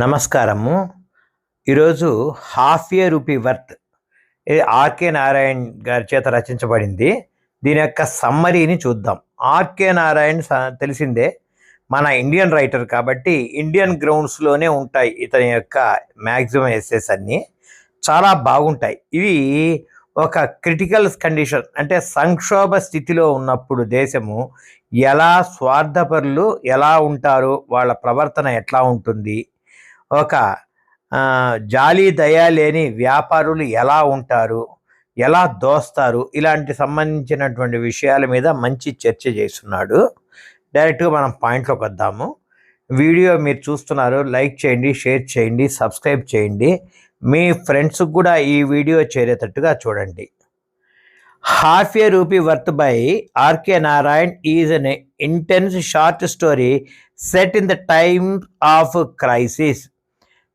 నమస్కారము. ఈరోజు half year rupee worth R K Narayan గారి చేత రచించబడింది. దీని యొక్క సమ్మరీని చూద్దాం. ఆర్కే నారాయణ్ తెలిసిందే మన ఇండియన్ రైటర్ కాబట్టి ఇండియన్ గ్రౌండ్స్లోనే ఉంటాయి ఇతని యొక్క మ్యాక్సిమం ఎస్సెస్ అన్నీ. చాలా బాగుంటాయి. ఇవి ఒక క్రిటికల్ కండిషన్ అంటే సంక్షోభ స్థితిలో ఉన్నప్పుడు దేశము ఎలా స్వార్థపరులు ఎలా ఉంటారు వాళ్ళ ప్రవర్తన ఎట్లా ఉంటుంది ఒక జాలి దయ లేని వ్యాపారులు ఎలా ఉంటారు? ఎలా దోస్తారు? ఇలాంటి సంబంధించినటువంటి విషయాల మీద మంచి చర్చ చేస్తున్నాడు. డైరెక్ట్గా మనం పాయింట్లోకి వద్దాము. వీడియో మీరు చూస్తున్నారు లైక్ చేయండి షేర్ చేయండి సబ్స్క్రైబ్ చేయండి. మీ ఫ్రెండ్స్కి కూడా ఈ వీడియో చేరేటట్టుగా చూడండి. Half a rupee worth by R K Narayan is an intense short story set in the time of crisis.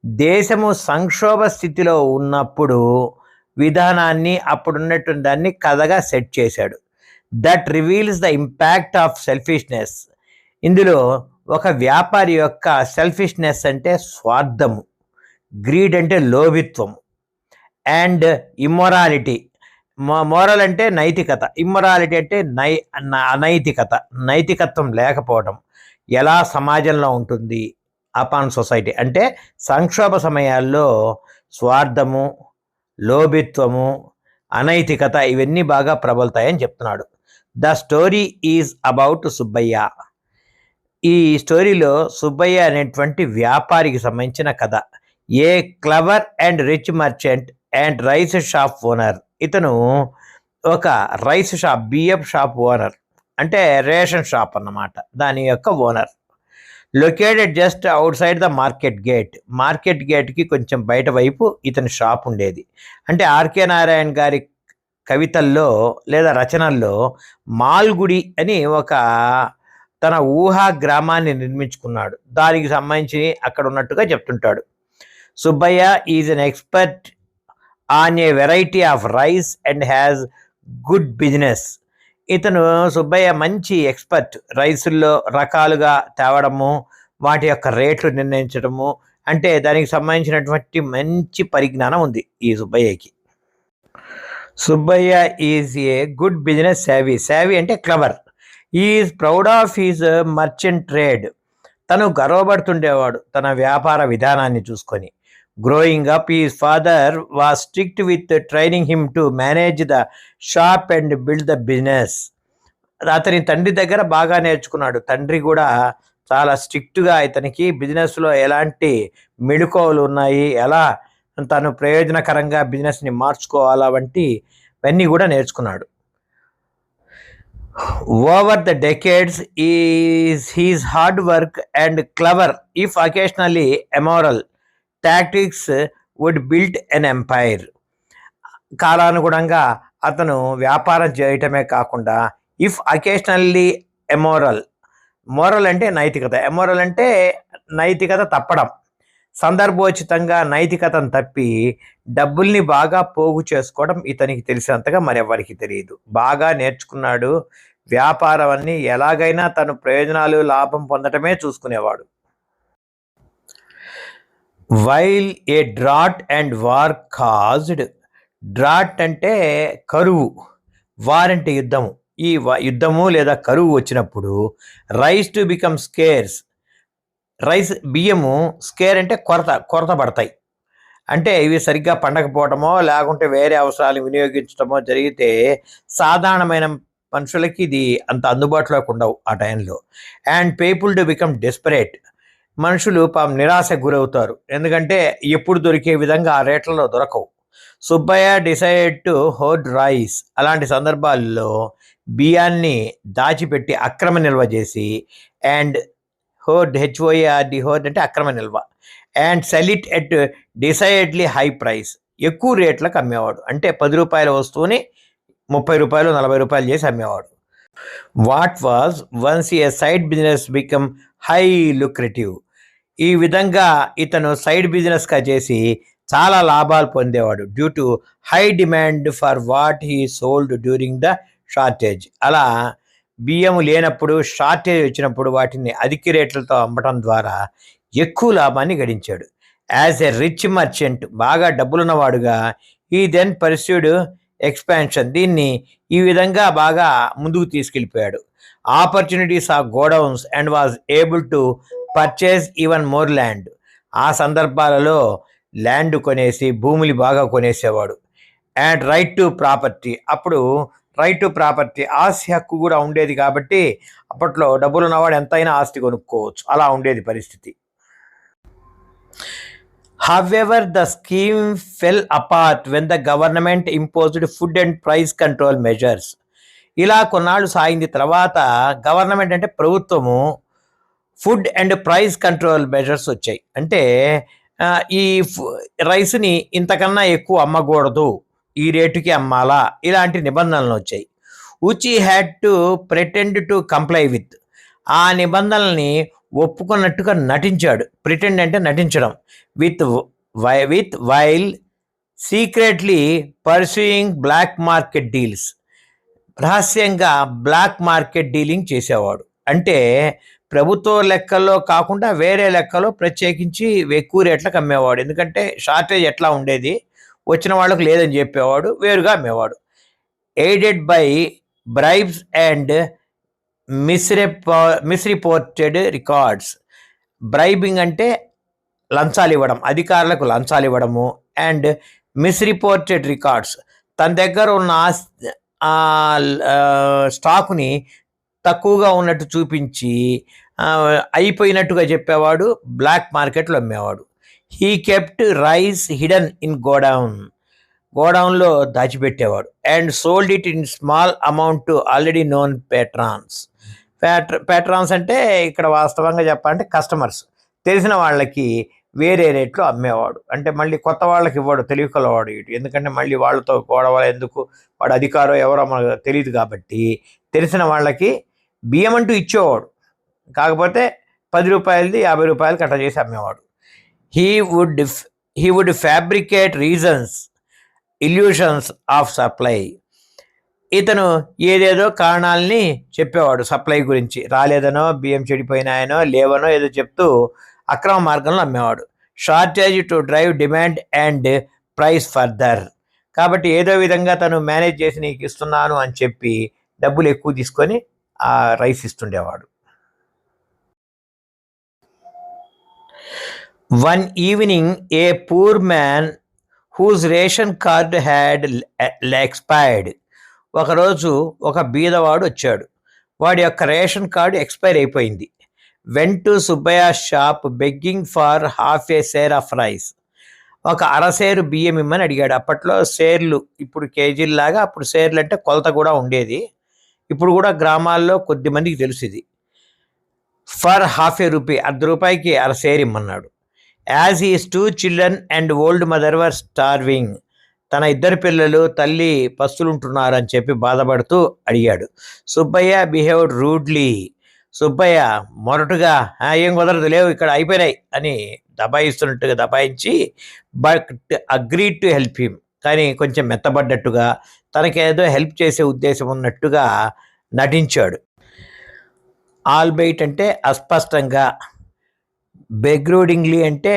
దేశము సంక్షోభ స్థితిలో ఉన్నప్పుడు విధానాన్ని అప్పుడున్నటువంటి దాన్ని కథగా సెట్ చేశాడు. That reveals the impact of selfishness ఇందులో ఒక వ్యాపారి యొక్క సెల్ఫిష్నెస్ అంటే స్వార్థము గ్రీడ్ అంటే లోభిత్వము అండ్ ఇమ్మొరాలిటీ మోరల్ అంటే నైతికత ఇమ్మొరాలిటీ అంటే నై న- అనైతికత నైతికత్వం లేకపోవడం ఎలా సమాజంలో ఉంటుంది? Upon society. అంటే సంక్షోభ సమయాల్లో స్వార్థము లోభిత్వము అనైతికత ఇవన్నీ బాగా ప్రబలుతాయని చెప్తున్నాడు. The story is about Subbaiah. ఈ స్టోరీలో సుబ్బయ్య అనేటువంటి వ్యాపారికి సంబంధించిన కథ. A clever and rich merchant and rice shop owner. ఇతను ఒక రైస్ షాప్ బియ్యం షాప్ ఓనర్. అంటే రేషన్ షాప్ అన్నమాట. దాని యొక్క owner. Located just outside the market gate market గేట్కి కొంచెం బయట వైపు ఇతని షాప్ ఉండేది. అంటే ఆర్కే నారాయణ గారి కవితల్లో లేదా రచనల్లో మాల్గుడి అని ఒక తన ఊహా గ్రామాన్ని నిర్మించుకున్నాడు. దానికి సంబంధించి అక్కడ ఉన్నట్టుగా చెప్తుంటాడు. Subbaiah is an expert on a variety of rice and has good business ఇతను సుబ్బయ్య మంచి ఎక్స్పర్ట్ రైసుల్లో రకాలుగా తేవడము వాటి యొక్క రేట్లు నిర్ణయించడము అంటే దానికి సంబంధించినటువంటి మంచి పరిజ్ఞానం ఉంది ఈ సుబ్బయ్యకి. Subbaiah is a good business savvy savvy అంటే clever. Is proud of his merchant trade తను గర్వపడుతుండేవాడు తన వ్యాపార విధానాన్ని చూసుకొని. Growing up his father was strict with training him to manage the shop and build the business అతని తండ్రి దగ్గర బాగా నేర్చుకున్నాడు. తండ్రి కూడా చాలా స్ట్రిక్ట్గా ఇతనికి బిజినెస్లో ఎలాంటి మెళుకోవలు ఉన్నాయి ఎలా తను ప్రయోజనకరంగా బిజినెస్ని మార్చుకోవాలా వంటి ఇవన్నీ కూడా నేర్చుకున్నాడు. Over the decades his his hard work and clever if occasionally amoral tactics would built an empire కాలానుగుణంగా అతను వ్యాపారం చేయటమే కాకుండా ఇఫ్ అకేషనల్లీ ఎమోరల్ మోరల్ అంటే నైతికత. ఎమోరల్ అంటే నైతికత తప్పడం. సందర్భోచితంగా నైతికతను తప్పి డబ్బుల్ని బాగా పోగు చేసుకోవడం ఇతనికి తెలిసినంతగా మరెవరికి తెలియదు. బాగా నేర్చుకున్నాడు. వ్యాపారం అన్ని ఎలాగైనా తను ప్రయోజనాలు లాభం పొందటమే చూసుకునేవాడు. While a drought and war caused drought అంటే కరువు వార్ అంటే యుద్ధము. ఈ వ- యుద్ధము లేదా కరువు వచ్చినప్పుడు rice to become scarce. Rice బియ్యము స్కేర్ అంటే కొరత కొరత పడతాయి. అంటే ఇవి సరిగ్గా పండకపోవటమో లేకుంటే వేరే అవసరాలు వినియోగించడమో జరిగితే సాధారణమైన మనుషులకి ఇది అంత అందుబాటులోకి ఉండవు ఆ టైంలో. And people to become desperate. మనుషులు పాపం నిరాశకు గురవుతారు. ఎందుకంటే ఎప్పుడు దొరికే విధంగా ఆ రేట్లలో దొరకవు. Subbaiah decide to hoard rice. అలాంటి సందర్భాల్లో బియ్యాన్ని దాచిపెట్టి అక్రమ నిల్వ చేసి అండ్ హోర్డ్ హెచ్ఓఏఆర్డి హోర్డ్ అంటే అక్రమ నిల్వ. And sell it at decidedly high price. ఎక్కువ రేట్లకు అమ్మేవాడు. అంటే పది రూపాయల వస్తువుని ముప్పై రూపాయలు నలభై రూపాయలు చేసి అమ్మేవాడు. What was once a side business become high lucrative. ఈ విధంగా ఇతను సైడ్ బిజినెస్గా చేసి చాలా లాభాలు పొందేవాడు due to high demand for what he sold during the shortage అలా బియ్యం లేనప్పుడు షార్టేజ్ వచ్చినప్పుడు వాటిని అధిక రేట్లతో అమ్మటం ద్వారా ఎక్కువ లాభాన్ని గడించాడు. యాజ్ ఎ రిచ్ మర్చెంట్ బాగా డబ్బులున్నవాడుగా ఈ దెన్ పర్స్యూడ్ ఎక్స్పాన్షన్ దీన్ని ఈ విధంగా బాగా ముందుకు తీసుకెళ్ళిపోయాడు. Opportunities of godowns and was able to purchase even more land ఆ సందర్భాలలో ల్యాండ్ కొనేసి భూములు బాగా కొనేసేవాడు. అండ్ రైట్ టు ప్రాపర్టీ అప్పుడు రైట్ టు ప్రాపర్టీ ఆస్తి హక్కు కూడా ఉండేది కాబట్టి అప్పట్లో డబ్బులు ఉన్నవాడు ఎంతైనా ఆస్తి కొనుక్కోవచ్చు. అలా ఉండేది పరిస్థితి. However the scheme fell apart when the government imposed food and price control measures ఇలా కొన్నాళ్ళు సాగింది తర్వాత గవర్నమెంట్ అంటే ప్రభుత్వము food and price control measures వచ్చాయి. అంటే ఈ ఫు- రైస్ని ఇంతకన్నా ఎక్కువ అమ్మకూడదు. ఈ రేటుకి అమ్మాలా? ఇలాంటి నిబంధనలు వచ్చాయి. ఉచి had to pretend to comply with. ఆ నిబంధనల్ని ఒప్పుకున్నట్టుగా నటించాడు. ప్రిటెండ్ అంటే నటించడం. With why with while secretly pursuing black market deals. రహస్యంగా బ్లాక్ మార్కెట్ డీలింగ్ చేసేవాడు. అంటే ప్రభుత్వ లెక్కల్లో కాకుండా వేరే లెక్కలో ప్రత్యేకించి ఎక్కువ రేట్లకు అమ్మేవాడు. ఎందుకంటే షార్టేజ్ ఎట్లా ఉండేది? వచ్చిన వాళ్ళకు లేదని చెప్పేవాడు వేరుగా అమ్మేవాడు. Aided by bribes and misrepo misreported records bribing అంటే లంచాలు ఇవ్వడం అధికారులకు లంచాలు ఇవ్వడము అండ్ మిస్రిపోర్టెడ్ రికార్డ్స్ తన దగ్గర ఉన్న స్టాక్ని ఆ తక్కువగా ఉన్నట్టు చూపించి అయిపోయినట్టుగా చెప్పేవాడు బ్లాక్ మార్కెట్లో అమ్మేవాడు. He kept rice hidden in godown గోడౌన్లో దాచిపెట్టేవాడు. And sold it in small amount to already known patrons patra patrons అంటే ఇక్కడ వాస్తవంగా చెప్పాలంటే కస్టమర్స్ తెలిసిన వాళ్ళకి వేరే రేట్లో అమ్మేవాడు. అంటే మళ్ళీ కొత్త వాళ్ళకి ఇవ్వడు తెలివికలవాడు ఇటు. ఎందుకంటే మళ్ళీ వాళ్ళతో గొడవ ఎందుకు వాడు అధికారం ఎవరో మనకు తెలియదు కాబట్టి తెలిసిన వాళ్ళకి బియ్యం అంటూ ఇచ్చేవాడు. కాకపోతే పది రూపాయలది యాభై రూపాయలు కట్ట చేసి అమ్మేవాడు. He would he would fabricate reasons illusions of supply ఇతను ఏదేదో కారణాలని చెప్పేవాడు సప్లై గురించి. రాలేదనో బియ్యం చెడిపోయినాయనో లేవనో ఏదో చెప్తూ అక్రమ మార్గంలో అమ్మేవాడు. Shortage to drive demand and price further కాబట్టి ఏదో విధంగా తను మేనేజ్ చేసి నీకు ఇస్తున్నాను అని చెప్పి డబ్బులు ఎక్కువ తీసుకొని rice ఇస్తుండేవాడు. One evening a poor man whose ration card had expired ఒకరోజు ఒక బీదవాడు వచ్చాడు. వాడి యొక్క రేషన్ కార్డు ఎక్స్పైర్ అయిపోయింది. Went to Subbaiah shop begging for half a seer of rice ఒక అరసేరు బియ్యం ఇమ్మని అడిగాడు. అప్పట్లో సేర్లు ఇప్పుడు కేజీల్లాగా అప్పుడు సేర్లు అంటే కొలత కూడా ఉండేది. ఇప్పుడు కూడా గ్రామాల్లో కొద్ది మందికి తెలుసు ఇది ఫర్ హాఫ్ ఏ రూపీ అర్ధ రూపాయికి అరసేరు ఇమ్మన్నాడు. As his two children and old mother were starving. తన ఇద్దరు పిల్లలు తల్లి పస్తులుంటున్నారని చెప్పి బాధపడుతూ అడిగాడు. Subbayya behaved rudely. సుబ్బయ్య మొరటుగా ఏం కుదరదు లేవు ఇక్కడ అయిపోయినాయి అని దబాయిస్తున్నట్టుగా దబాయించి but agree to help him. కానీ కొంచెం మెత్తబడ్డట్టుగా తనకేదో హెల్ప్ చేసే ఉద్దేశం ఉన్నట్టుగా నటించాడు. ఆల్బైట్ అంటే అస్పష్టంగా బెగ్రూడింగ్లీ అంటే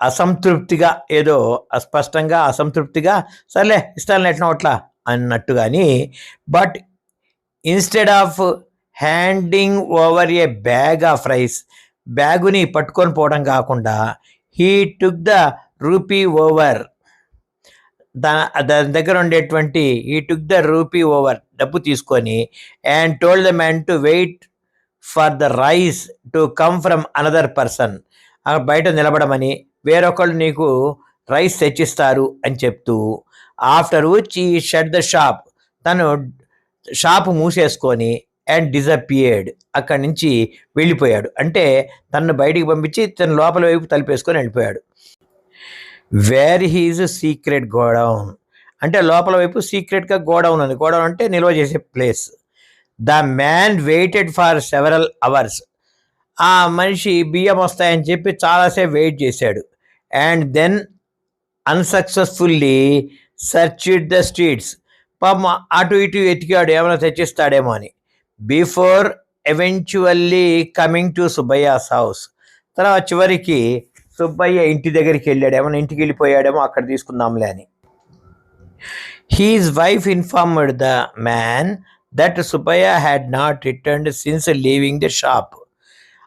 అసంతృప్తిగా ఏదో అస్పష్టంగా అసంతృప్తిగా సర్లే ఇష్టాలు నెట్టిన అట్లా అన్నట్టు కానీ but instead of handing over a bag of rice బ్యాగుని పట్టుకొని పోవడం కాకుండా he took the rupee over దాని దాని దగ్గర ఉండేటువంటి ఈ టుక్ ద రూపీ ఓవర్ డబ్బు తీసుకొని and told the man to wait for the rice to come from another person బయట నిలబడమని వేరొకళ్ళు నీకు రైస్ తెచ్చిస్తారు అని చెప్తూ after which he shut the shop తను షాప్ మూసేసుకొని అండ్ డిజపియర్డ్ అక్కడి నుంచి వెళ్ళిపోయాడు. అంటే తను బయటికి పంపించి తను లోపల వైపు తలిపేసుకొని వెళ్ళిపోయాడు. వేర్ హీజ్ సీక్రెట్ గోడౌన్ అంటే లోపల వైపు సీక్రెట్గా గోడౌన్ ఉంది. గోడౌన్ అంటే నిల్వ చేసే place the man waited for several hours ఆ మనిషి బియ్యం వస్తాయని చెప్పి చాలాసేపు వెయిట్ చేశాడు. And then unsuccessfully searched the streets పాపం అటు ఇటు ఎతికాడు. ఏమైనా తెచ్చిస్తాడేమో అని. Before eventually coming to Subbaiah's house తర్వాత చివరికి సుబ్బయ్య ఇంటి దగ్గరికి వెళ్ళాడేమో ఇంటికి వెళ్ళిపోయాడేమో అక్కడ తీసుకుందాంలే అని. His wife informed the man that Subbaiah had not returned since leaving the shop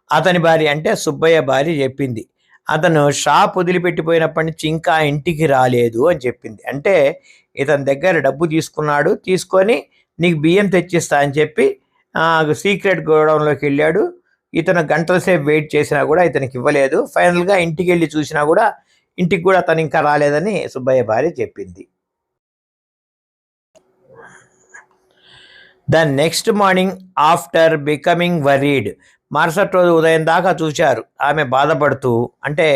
అతని భార్య అంటే సుబ్బయ్య భార్య చెప్పింది. అతను షాప్ వదిలిపెట్టిపోయినప్పటి నుంచి ఇంకా ఇంటికి రాలేదు అని చెప్పింది. అంటే ఇతని దగ్గర డబ్బు తీసుకున్నాడు తీసుకొని నీకు బియ్యం తెచ్చిస్తా అని చెప్పి సీక్రెట్ గోడౌన్లోకి వెళ్ళాడు. ఇతను గంటల సేపు వెయిట్ చేసినా కూడా ఇతనికి ఇవ్వలేదు. ఫైనల్గా ఇంటికి వెళ్ళి చూసినా కూడా ఇంటికి కూడా తను ఇంకా రాలేదని సుబ్బయ్య భార్య చెప్పింది. The next morning after becoming worried మరుసటి రోజు ఉదయం దాకా చూశారు. ఆమె బాధపడుతూ అంటే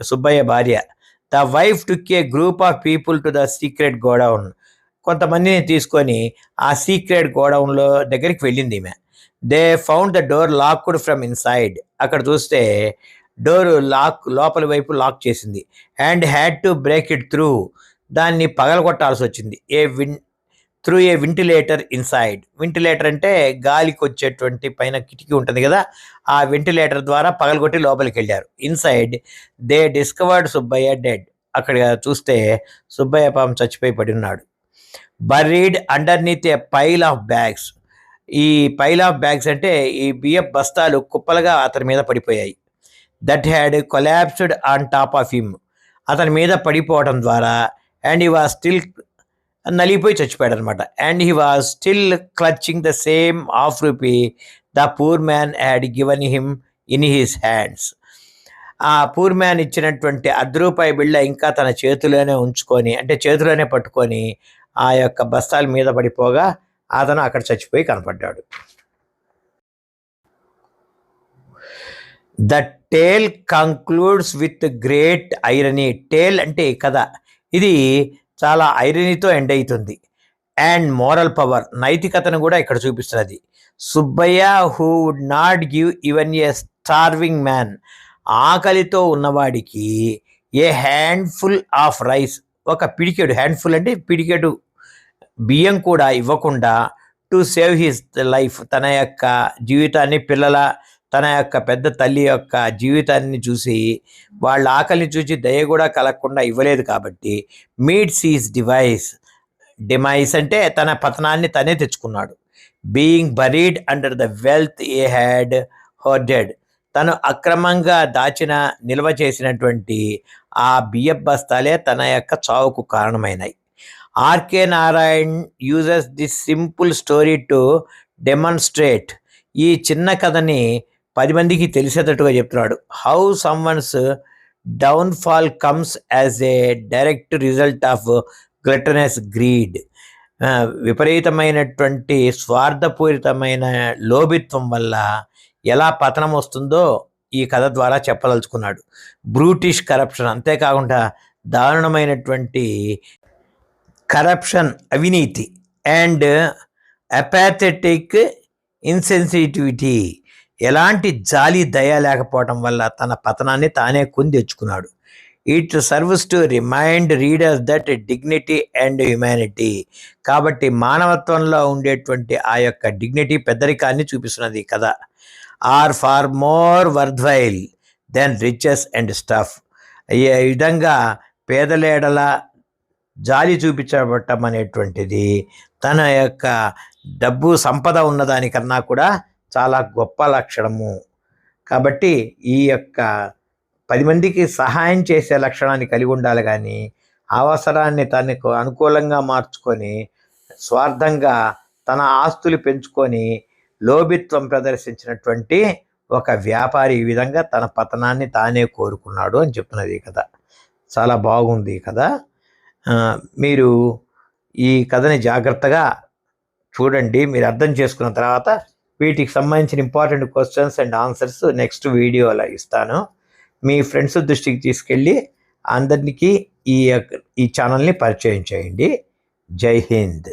సుబ్బయ్య భార్య the wife took a group of people to the secret godown. కొంతమందిని తీసుకొని ఆ సీక్రెట్ గోడౌన్లో దగ్గరికి వెళ్ళింది ఈమె. They found the door locked from inside అక్కడ చూస్తే డోర్ లాక్ లోపలి వైపు లాక్ చేసింది and had to break it through దాన్ని పగలగొట్టాల్సి వచ్చింది. A win through a ventilator inside ventilator అంటే గాలికి వచ్చేటువంటి పైన కిటికీ ఉంటుంది కదా ఆ వెంటిలేటర్ ద్వారా పగలగొట్టి లోపలికి వెళ్ళారు. Inside they discovered Subbayya dead అక్కడ చూస్తే సుబ్బయ్య పాపం చచ్చిపోయి పడి ఉన్నాడు. Buried underneath a pile of bags ఈ పైల్ ఆఫ్ బ్యాగ్స్ అంటే ఈ బియ్యపు బస్తాలు కుప్పలుగా అతని మీద పడిపోయాయి. That had collapsed on top of him అతని మీద పడిపోవడం ద్వారా అండ్ ఈ వాజ్ స్టిల్ నలిగిపోయి చచ్చిపోయాడు అనమాట and he was still clutching the same half rupee the poor man had given him in his hands ఆ పూర్ మ్యాన్ ఇచ్చినటువంటి అర్ధ రూపాయి బిళ్ళ ఇంకా తన చేతిలోనే ఉంచుకొని అంటే చేతిలోనే పట్టుకొని ఆ యొక్క బస్తాల మీద పడిపోగా అతను అక్కడ చచ్చిపోయి కనపడ్డాడు. The tale concludes with great irony tale అంటే కథ. ఇది చాలా ఐరనీతో ఎండ్ అవుతుంది అండ్ మోరల్ పవర్ నైతికతను కూడా ఇక్కడ చూపిస్తున్నది. Subbaiah who would not give even a starving man ఆకలితో ఉన్నవాడికి ఏ హ్యాండ్ఫుల్ ఆఫ్ రైస్ ఒక పిడికెడు హ్యాండ్ఫుల్ అంటే పిడికెడు బియ్యం కూడా ఇవ్వకుండా టు సేవ్ హిస్ లైఫ్ తన యొక్క జీవితాన్ని పిల్లల తన యొక్క పెద్ద తల్లి యొక్క జీవితాన్ని చూసి వాళ్ళ ఆకలిని చూసి దయ కూడా కలగకుండా ఇవ్వలేదు కాబట్టి మీట్స్ ఈజ్ డివైస్ డిమైస్ అంటే తన పతనాన్ని తనే తెచ్చుకున్నాడు. Being buried under the wealth he had hoarded తను అక్రమంగా దాచిన నిల్వ చేసినటువంటి ఆ బియ్య బస్తాలే తన యొక్క చావుకు కారణమైనాయి. R K Narayan uses the simple story to demonstrate. ఈ చిన్న కథని పది మందికి తెలిసేటట్టుగా చెప్తున్నాడు. How someone's downfall comes as a direct result of gluttonous greed. విపరీతమైనటువంటి స్వార్థపూరితమైన లోభిత్వం వల్ల ఎలా పతనం వస్తుందో ఈ కథ ద్వారా చెప్పదలుచుకున్నాడు. బ్రూటిష్ కరప్షన్ అంతేకాకుండా దారుణమైనటువంటి కరప్షన్ అవినీతి అండ్ అపాథెటిక్ ఇన్సెన్సిటివిటీ ఎలాంటి జాలి దయ లేకపోవడం వల్ల తన పతనాన్ని తానే కొని తెచ్చుకున్నాడు. It serves to remind readers that dignity and humanity కాబట్టి మానవత్వంలో ఉండేటువంటి ఆ యొక్క డిగ్నిటీ పెద్దరికాన్ని చూపిస్తున్నది కదా are far more worthwhile than riches and stuff ఈ విధంగా పేదలేడల జాలి చూపించబట్టం అనేటువంటిది తన యొక్క డబ్బు సంపద ఉన్నదానికన్నా కూడా చాలా గొప్ప లక్షణము. కాబట్టి ఈ యొక్క పది మందికి సహాయం చేసే లక్షణాన్ని కలిగి ఉండాలి కానీ అవసరాన్ని తనకు అనుకూలంగా మార్చుకొని స్వార్థంగా తన ఆస్తులు పెంచుకొని లోభిత్వం ప్రదర్శించినటువంటి ఒక వ్యాపారి ఈ విధంగా తన పతనాన్ని తానే కోరుకున్నాడు అని చెప్తున్నది కదా కథ. చాలా బాగుంది కదా మీరు ఈ కథని జాగ్రత్తగా చూడండి. మీరు అర్థం చేసుకున్న తర్వాత వీటికి సంబంధించిన important questions and answers next వీడియోలో ఇస్తాను. మీ ఫ్రెండ్స్ దృష్టికి తీసుకెళ్ళి అందరికీ ఈ ఈ ఛానల్ని పరిచయం చేయండి. జై హింద్.